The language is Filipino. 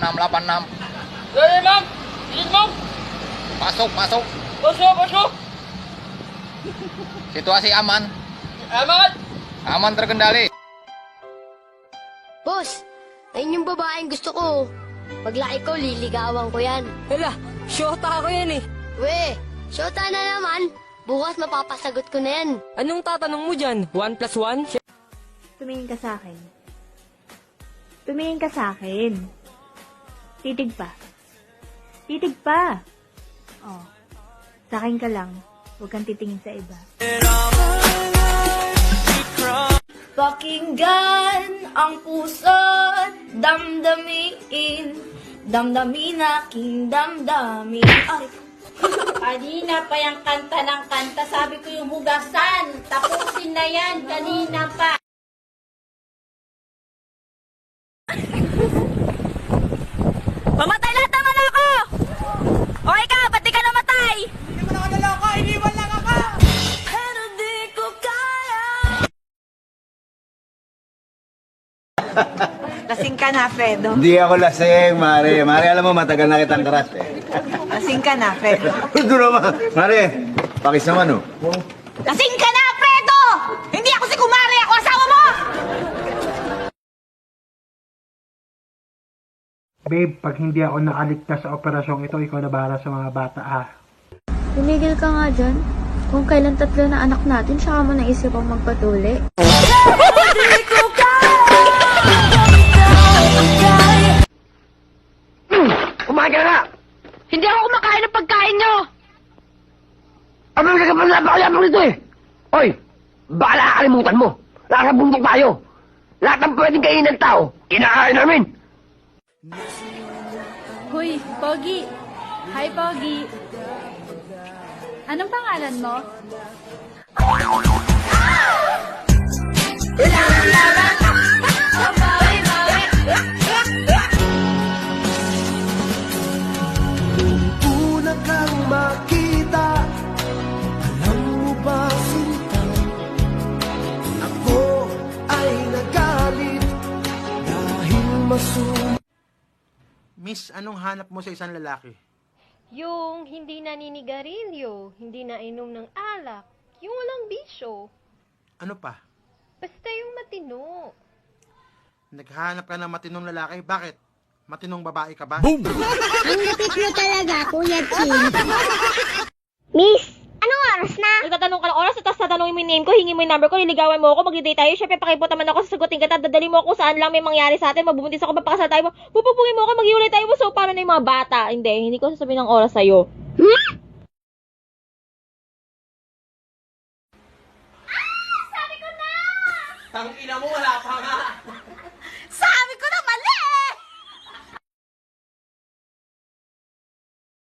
8686. Dali, ma'am! Bilis, ma'am! Pasok, pasok. Pasok, pasok! Situasi aman. Aman! Aman terkendali. Boss, ayun yung babaeng gusto ko. Paglaki ko, liligawan ko yan. Hala, syota ako yan eh. We, syota na naman. Bukas mapapasagot ko na yan. Anong tatanong mo dyan? 1 plus 1? Tumingin ka sa akin. Tumingin ka sa akin. Titig pa. Titig pa. Oh. Sa akin ka lang. Huwag kang titingin sa iba. Pakinggan ang puso't damdamin Damdamin aking damdamin Ay, Kanina pa yung kanta ng kanta. Sabi ko yung hugasan. Tapusin na yan. Kanina pa. Lasing ka na, Fredo. Hindi ako lasing, Mare. Mare, alam mo, matagal na kitang karat eh. Lasing ka na, Fredo. Ito naman. Mare, pakis naman oh. Lasing ka na, Fredo! Hindi ako si Kumari, ako asawa mo! Babe, pag hindi ako nakaligtas sa operasyong ito, ikaw na bahala sa mga bata ha. Tumigil ka nga dyan. Kung kailan tatlo na anak natin, saka mo naisip ang magpatuli. Kumakain ng pagkain nyo! Ano ka pa napakayabang nito eh? Hoy! Baka nakakalimutan mo! Nasa bundok tayo! Lahat ng pwedeng kainin ng tao, kinakain namin! Hoy, Pogi. Hi, Pogi. Anong pangalan mo? Miss, anong hanap mo sa isang lalaki? Yung hindi naninigarilyo, hindi nainom ng alak, yung walang bisyo. Ano pa? Basta yung matino. Naghahanap ka ng matinong lalaki? Bakit? Matinong babae ka ba? Ang lapit mo talaga, Kuya Chin. Miss, anong oras na? Nagtatanong ka ng oras, tapos tatanungin mo yung name ko, hingi mo yung number ko, niligawan mo ako, mag-date tayo. Siyempre, pakipot naman ako, sasagutin kita, dadali mo ako saan lang may mangyari sa atin, magbubuntis ako, papakasal tayo mo, pupupugin mo ako, maghiwalay tayo mo, so paano na yung mga bata? Hindi, hindi ko sasabihin ng oras sa'yo. Tang ina mo, wala pa nga!